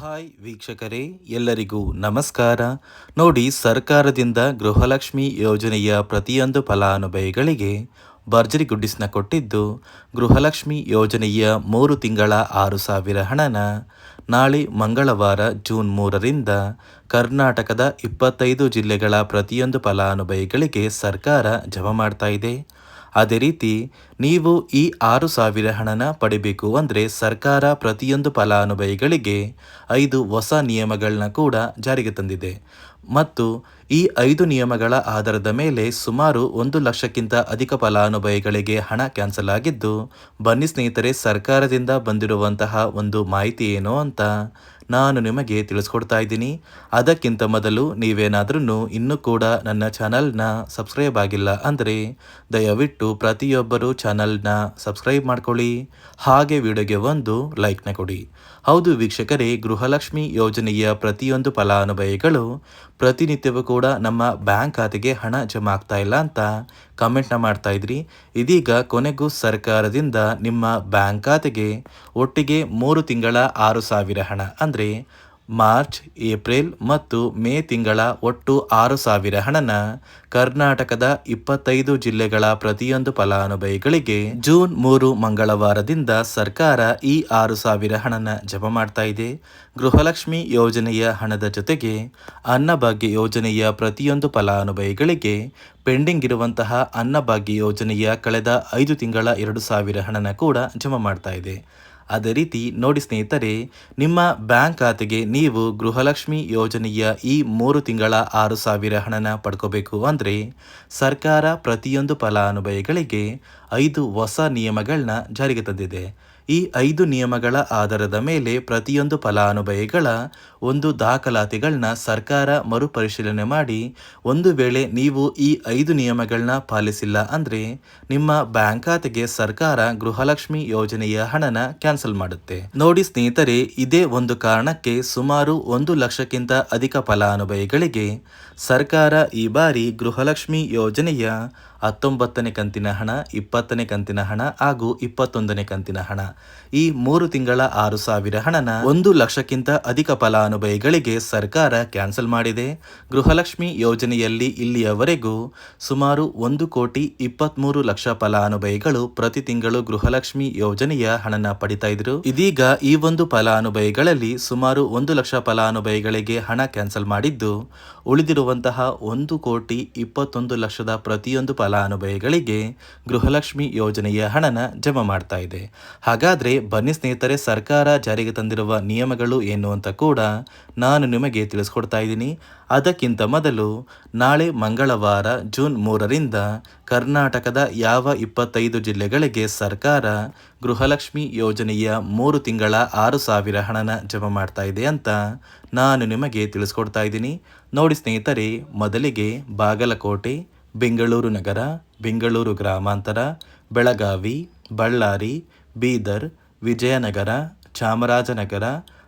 Hi ವೀಕ್ಷಕರೇ, ಎಲ್ಲರಿಗೂ ನಮಸ್ಕಾರ. ನೋಡಿ, ಸರ್ಕಾರದಿಂದ ಗೃಹಲಕ್ಷ್ಮಿ ಯೋಜನೆಯ ಪ್ರತಿಯೊಂದು ಫಲಾನುಭವಿಗಳಿಗೆ ಭರ್ಜರಿ ಗುಡ್ಡಿಸ್ನ ಕೊಟ್ಟಿದ್ದು, ಗೃಹಲಕ್ಷ್ಮಿ ಯೋಜನೆಯ ಮೂರು ತಿಂಗಳ ಆರು ಸಾವಿರ ಹಣನ ನಾಳೆ ಮಂಗಳವಾರ ಜೂನ್ ಮೂರರಿಂದ ಕರ್ನಾಟಕದ ಇಪ್ಪತ್ತೈದು ಜಿಲ್ಲೆಗಳ ಪ್ರತಿಯೊಂದು ಫಲಾನುಭವಿಗಳಿಗೆ ಸರ್ಕಾರ ಜಮಾ ಮಾಡ್ತಾ ಇದೆ. ಅದೇ ರೀತಿ ನೀವು ಈ ಆರು ಸಾವಿರ ಹಣನ ಪಡಿಬೇಕು ಅಂದರೆ ಸರ್ಕಾರ ಪ್ರತಿಯೊಂದು ಫಲಾನುಭವಿಗಳಿಗೆ ಐದು ಹೊಸ ನಿಯಮಗಳನ್ನ ಕೂಡ ಜಾರಿಗೆ ತಂದಿದೆ. ಮತ್ತು ಈ ಐದು ನಿಯಮಗಳ ಆಧಾರದ ಮೇಲೆ ಸುಮಾರು ಒಂದು ಲಕ್ಷಕ್ಕಿಂತ ಅಧಿಕ ಫಲಾನುಭವಿಗಳಿಗೆ ಹಣ ಕ್ಯಾನ್ಸಲ್ ಆಗಿದ್ದು, ಬನ್ನಿ ಸ್ನೇಹಿತರೆ, ಸರ್ಕಾರದಿಂದ ಬಂದಿರುವಂತಹ ಒಂದು ಮಾಹಿತಿ ಏನು ಅಂತ ನಾನು ನಿಮಗೆ ತಿಳಿಸ್ಕೊಡ್ತಾ ಇದ್ದೀನಿ. ಅದಕ್ಕಿಂತ ಮೊದಲು ನೀವೇನಾದ್ರೂ ಇನ್ನೂ ಕೂಡ ನನ್ನ ಚಾನಲ್ನ ಸಬ್ಸ್ಕ್ರೈಬ್ ಆಗಿಲ್ಲ ಅಂದರೆ ದಯವಿಟ್ಟು ಪ್ರತಿಯೊಬ್ಬರು ಚಾನಲ್ನ ಸಬ್ಸ್ಕ್ರೈಬ್ ಮಾಡ್ಕೊಳ್ಳಿ. ಹಾಗೆ ವಿಡಿಯೋಗೆ ಒಂದು ಲೈಕ್ನ ಕೊಡಿ. ಹೌದು ವೀಕ್ಷಕರೇ, ಗೃಹಲಕ್ಷ್ಮಿ ಯೋಜನೆಯ ಪ್ರತಿಯೊಂದು ಫಲಾನುಭವಿಗಳು ಪ್ರತಿನಿತ್ಯವೂ ಕೂಡ ನಮ್ಮ ಬ್ಯಾಂಕ್ ಖಾತೆಗೆ ಹಣ ಜಮಾ ಆಗ್ತಾ ಇಲ್ಲ ಅಂತ ಕಮೆಂಟ್ನ ಮಾಡ್ತಾ ಇದ್ರಿ. ಇದೀಗ ಕೊನೆಗೂ ಸರ್ಕಾರದಿಂದ ನಿಮ್ಮ ಬ್ಯಾಂಕ್ ಖಾತೆಗೆ ಒಟ್ಟಿಗೆ ಮೂರು ತಿಂಗಳ ಆರು ಸಾವಿರ ಹಣ ಅಂದರೆ ಮಾರ್ಚ್, ಏಪ್ರಿಲ್ ಮತ್ತು ಮೇ ತಿಂಗಳ ಒಟ್ಟು ಆರು ಸಾವಿರ ಹಣನ ಕರ್ನಾಟಕದ ಇಪ್ಪತ್ತೈದು ಜಿಲ್ಲೆಗಳ ಪ್ರತಿಯೊಂದು ಫಲಾನುಭವಿಗಳಿಗೆ ಜೂನ್ ಮೂರು ಮಂಗಳವಾರದಿಂದ ಸರ್ಕಾರ ಈ ಆರು ಸಾವಿರ ಹಣನ ಜಮಾ ಮಾಡ್ತಾ ಇದೆ. ಗೃಹಲಕ್ಷ್ಮಿ ಯೋಜನೆಯ ಹಣದ ಜೊತೆಗೆ ಅನ್ನಭಾಗ್ಯ ಯೋಜನೆಯ ಪ್ರತಿಯೊಂದು ಫಲಾನುಭವಿಗಳಿಗೆ ಪೆಂಡಿಂಗ್ ಇರುವಂತಹ ಅನ್ನಭಾಗ್ಯ ಯೋಜನೆಯ ಕಳೆದ ಐದು ತಿಂಗಳ ಎರಡು ಸಾವಿರ ಹಣನ ಕೂಡ ಜಮಾ ಮಾಡ್ತಾ ಇದೆ. ಅದೇ ರೀತಿ ನೋಡಿ ಸ್ನೇಹಿತರೆ, ನಿಮ್ಮ ಬ್ಯಾಂಕ್ ಖಾತೆಗೆ ನೀವು ಗೃಹಲಕ್ಷ್ಮಿ ಯೋಜನೆಯ ಈ ಮೂರು ತಿಂಗಳ ಆರು ಸಾವಿರ ಹಣನ ಪಡ್ಕೋಬೇಕು ಅಂದರೆ ಸರ್ಕಾರ ಪ್ರತಿಯೊಂದು ಫಲಾನುಭವಿಗಳಿಗೆ ಐದು ಹೊಸ ನಿಯಮಗಳನ್ನ ಜಾರಿಗೆ ತಂದಿದೆ. ಈ ಐದು ನಿಯಮಗಳ ಆಧಾರದ ಮೇಲೆ ಪ್ರತಿಯೊಂದು ಫಲಾನುಭವಿಗಳ ಒಂದು ದಾಖಲಾತಿಗಳನ್ನ ಸರ್ಕಾರ ಮರುಪರಿಶೀಲನೆ ಮಾಡಿ ಒಂದು ವೇಳೆ ನೀವು ಈ ಐದು ನಿಯಮಗಳನ್ನ ಪಾಲಿಸಿಲ್ಲ ಅಂದರೆ ನಿಮ್ಮ ಬ್ಯಾಂಕ್ ಖಾತೆಗೆ ಸರ್ಕಾರ ಗೃಹಲಕ್ಷ್ಮಿ ಯೋಜನೆಯ ಹಣನ ಕ್ಯಾನ್ಸಲ್ ಮಾಡುತ್ತೆ. ನೋಡಿ ಸ್ನೇಹಿತರೆ, ಇದೇ ಒಂದು ಕಾರಣಕ್ಕೆ ಸುಮಾರು ಒಂದು ಲಕ್ಷಕ್ಕಿಂತ ಅಧಿಕ ಫಲಾನುಭವಿಗಳಿಗೆ ಸರ್ಕಾರ ಈ ಬಾರಿ ಗೃಹಲಕ್ಷ್ಮಿ ಯೋಜನೆಯ ಹತ್ತೊಂಬತ್ತನೇ ಕಂತಿನ ಹಣ, ಇಪ್ಪತ್ತನೇ ಕಂತಿನ ಹಣ ಹಾಗೂ ಇಪ್ಪತ್ತೊಂದನೇ ಕಂತಿನ ಹಣ ಈ ಮೂರು ತಿಂಗಳ ಆರು ಸಾವಿರ ಹಣನ ಒಂದು ಲಕ್ಷಕ್ಕಿಂತ ಅಧಿಕ ಫಲಾನುಭವಿಗಳಿಗೆ ಸರ್ಕಾರ ಕ್ಯಾನ್ಸಲ್ ಮಾಡಿದೆ. ಗೃಹಲಕ್ಷ್ಮಿ ಯೋಜನೆಯಲ್ಲಿ ಇಲ್ಲಿಯವರೆಗೂ ಸುಮಾರು ಒಂದು ಕೋಟಿ ಇಪ್ಪತ್ಮೂರು ಲಕ್ಷ ಫಲಾನುಭವಿಗಳು ಪ್ರತಿ ತಿಂಗಳು ಗೃಹಲಕ್ಷ್ಮಿ ಯೋಜನೆಯ ಹಣನ ಪಡಿತಾ ಇದ್ರು. ಇದೀಗ ಈ ಒಂದು ಫಲಾನುಭವಿಗಳಲ್ಲಿ ಸುಮಾರು ಒಂದು ಲಕ್ಷ ಫಲಾನುಭವಿಗಳಿಗೆ ಹಣ ಕ್ಯಾನ್ಸಲ್ ಮಾಡಿದ್ದು, ಉಳಿದಿರುವಂತಹ ಒಂದು ಕೋಟಿ ಇಪ್ಪತ್ತೊಂದು ಲಕ್ಷದ ಪ್ರತಿಯೊಂದು ಫಲಾನುಭವಿಗಳಿಗೆ ಗೃಹಲಕ್ಷ್ಮಿ ಯೋಜನೆಯ ಹಣನ ಜಮಾ ಮಾಡ್ತಾ ಇದೆ. ಹಾಗಾದ್ರೆ ಬನ್ನಿ ಸ್ನೇಹಿತರೆ, ಸರ್ಕಾರ ಜಾರಿಗೆ ತಂದಿರುವ ನಿಯಮಗಳು ಏನು ಅಂತ ಕೂಡ ನಾನು ನಿಮಗೆ ತಿಳಿಸ್ಕೊಡ್ತಾ ಇದ್ದೀನಿ. ಅದಕ್ಕಿಂತ ಮೊದಲು ನಾಳೆ ಮಂಗಳವಾರ ಜೂನ್ ಮೂರರಿಂದ ಕರ್ನಾಟಕದ ಯಾವ ಇಪ್ಪತ್ತೈದು ಜಿಲ್ಲೆಗಳಿಗೆ ಸರ್ಕಾರ ಗೃಹಲಕ್ಷ್ಮಿ ಯೋಜನೆಯ ಮೂರು ತಿಂಗಳ ಆರು ಸಾವಿರ ಹಣನ ಜಮಾ ಮಾಡ್ತಾ ಇದೆ ಅಂತ ನಾನು ನಿಮಗೆ ತಿಳಿಸ್ಕೊಡ್ತಾ ಇದ್ದೀನಿ. ನೋಡಿ ಸ್ನೇಹಿತರೆ, ಮೊದಲಿಗೆ ಬಾಗಲಕೋಟೆ, ಬೆಂಗಳೂರು ನಗರ, ಬೆಂಗಳೂರು ಗ್ರಾಮಾಂತರ, ಬೆಳಗಾವಿ, ಬಳ್ಳಾರಿ, ಬೀದರ್, ವಿಜಯನಗರ, ಚಾಮರಾಜನಗರ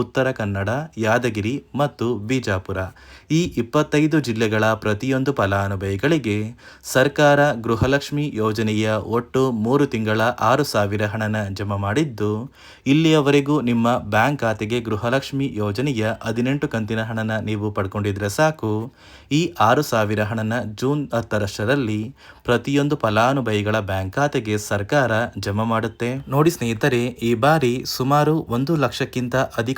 ಉತ್ತರ ಕನ್ನಡ, ಯಾದಗಿರಿ ಮತ್ತು ಬಿಜಾಪುರ. ಈ ಇಪ್ಪತ್ತೈದು ಜಿಲ್ಲೆಗಳ ಪ್ರತಿಯೊಂದು ಫಲಾನುಭವಿಗಳಿಗೆ ಸರ್ಕಾರ ಗೃಹಲಕ್ಷ್ಮಿ ಯೋಜನೆಯ ಒಟ್ಟು ಮೂರು ತಿಂಗಳ ಆರು ಸಾವಿರ ಹಣನ ಜಮಾ ಮಾಡಿದ್ದು, ಇಲ್ಲಿಯವರೆಗೂ ನಿಮ್ಮ ಬ್ಯಾಂಕ್ ಖಾತೆಗೆ ಗೃಹಲಕ್ಷ್ಮಿ ಯೋಜನೆಯ ಹದಿನೆಂಟು ಕಂತಿನ ಹಣನ ನೀವು ಪಡ್ಕೊಂಡಿದ್ರೆ ಸಾಕು. ಈ ಆರು ಸಾವಿರ ಹಣನ ಜೂನ್ ಹತ್ತರಷ್ಟರಲ್ಲಿ ಪ್ರತಿಯೊಂದು ಫಲಾನುಭವಿಗಳ ಬ್ಯಾಂಕ್ ಖಾತೆಗೆ ಸರ್ಕಾರ ಜಮಾ ಮಾಡುತ್ತೆ. ನೋಡಿ ಸ್ನೇಹಿತರೆ, ಈ ಬಾರಿ ಸುಮಾರು ಒಂದು ಲಕ್ಷಕ್ಕಿಂತ ಅಧಿಕ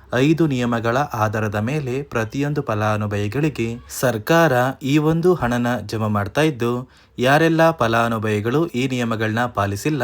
ಐದು ನಿಯಮಗಳ ಆಧಾರದ ಮೇಲೆ ಪ್ರತಿಯೊಂದು ಫಲಾನುಭವಿಗಳಿಗೆ ಸರ್ಕಾರ ಈ ಒಂದು ಹಣನ ಜಮಾ ಮಾಡ್ತಾ ಇದ್ದು, ಯಾರೆಲ್ಲ ಫಲಾನುಭವಿಗಳು ಈ ನಿಯಮಗಳನ್ನ ಪಾಲಿಸಿಲ್ಲ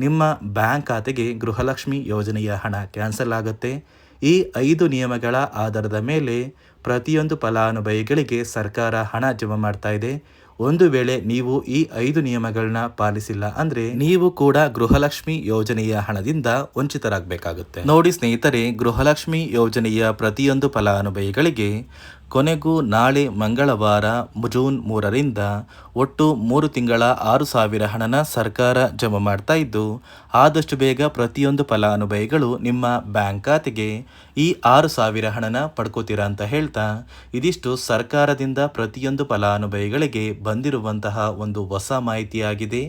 ನಿಮ್ಮ ಬ್ಯಾಂಕ್ ಖಾತೆಗೆ ಗೃಹಲಕ್ಷ್ಮಿ ಯೋಜನೆಯ ಹಣ ಕ್ಯಾನ್ಸಲ್ ಆಗುತ್ತೆ. ಈ ಐದು ನಿಯಮಗಳ ಆಧಾರದ ಮೇಲೆ ಪ್ರತಿಯೊಂದು ಫಲಾನುಭವಿಗಳಿಗೆ ಸರ್ಕಾರ ಹಣ ಜಮಾ ಮಾಡ್ತಾ ಇದೆ. ಒಂದು ವೇಳೆ ನೀವು ಈ ಐದು ನಿಯಮಗಳನ್ನ ಪಾಲಿಸಿಲ್ಲ ಅಂದ್ರೆ ನೀವು ಕೂಡ ಗೃಹಲಕ್ಷ್ಮಿ ಯೋಜನೆಯ ಹಣದಿಂದ ವಂಚಿತರಾಗಬೇಕಾಗುತ್ತೆ. ನೋಡಿ ಸ್ನೇಹಿತರೆ, ಗೃಹಲಕ್ಷ್ಮಿ ಯೋಜನೆಯ ಪ್ರತಿಯೊಂದು ಫಲಾನುಭವಿಗಳಿಗೆ ಕೊನೆಗೂ ನಾಳೆ ಮಂಗಳವಾರ, ಜೂನ್ ಮೂರರಿಂದ ಒಟ್ಟು ಮೂರು ತಿಂಗಳ ಆರು ಸಾವಿರ ಹಣನ ಸರ್ಕಾರ ಜಮಾ ಮಾಡ್ತಾ ಇದ್ದು, ಆದಷ್ಟು ಬೇಗ ಪ್ರತಿಯೊಂದು ಫಲಾನುಭವಿಗಳು ನಿಮ್ಮ ಬ್ಯಾಂಕ್ ಖಾತೆಗೆ ಈ ಆರು ಸಾವಿರ ಹಣನ ಪಡ್ಕೋತೀರಾ ಅಂತ ಹೇಳ್ತಾ, ಇದಿಷ್ಟು ಸರ್ಕಾರದಿಂದ ಪ್ರತಿಯೊಂದು ಫಲಾನುಭವಿಗಳಿಗೆ ಬಂದಿರುವಂತಹ ಒಂದು ಹೊಸ ಮಾಹಿತಿಯಾಗಿದೆ.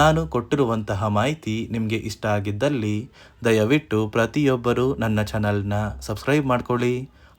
ನಾನು ಕೊಟ್ಟಿರುವಂತಹ ಮಾಹಿತಿ ನಿಮಗೆ ಇಷ್ಟ ಆಗಿದ್ದಲ್ಲಿ, ದಯವಿಟ್ಟು ಪ್ರತಿಯೊಬ್ಬರು ನನ್ನ ಚಾನಲ್ನ ಸಬ್ಸ್ಕ್ರೈಬ್ ಮಾಡ್ಕೊಳ್ಳಿ.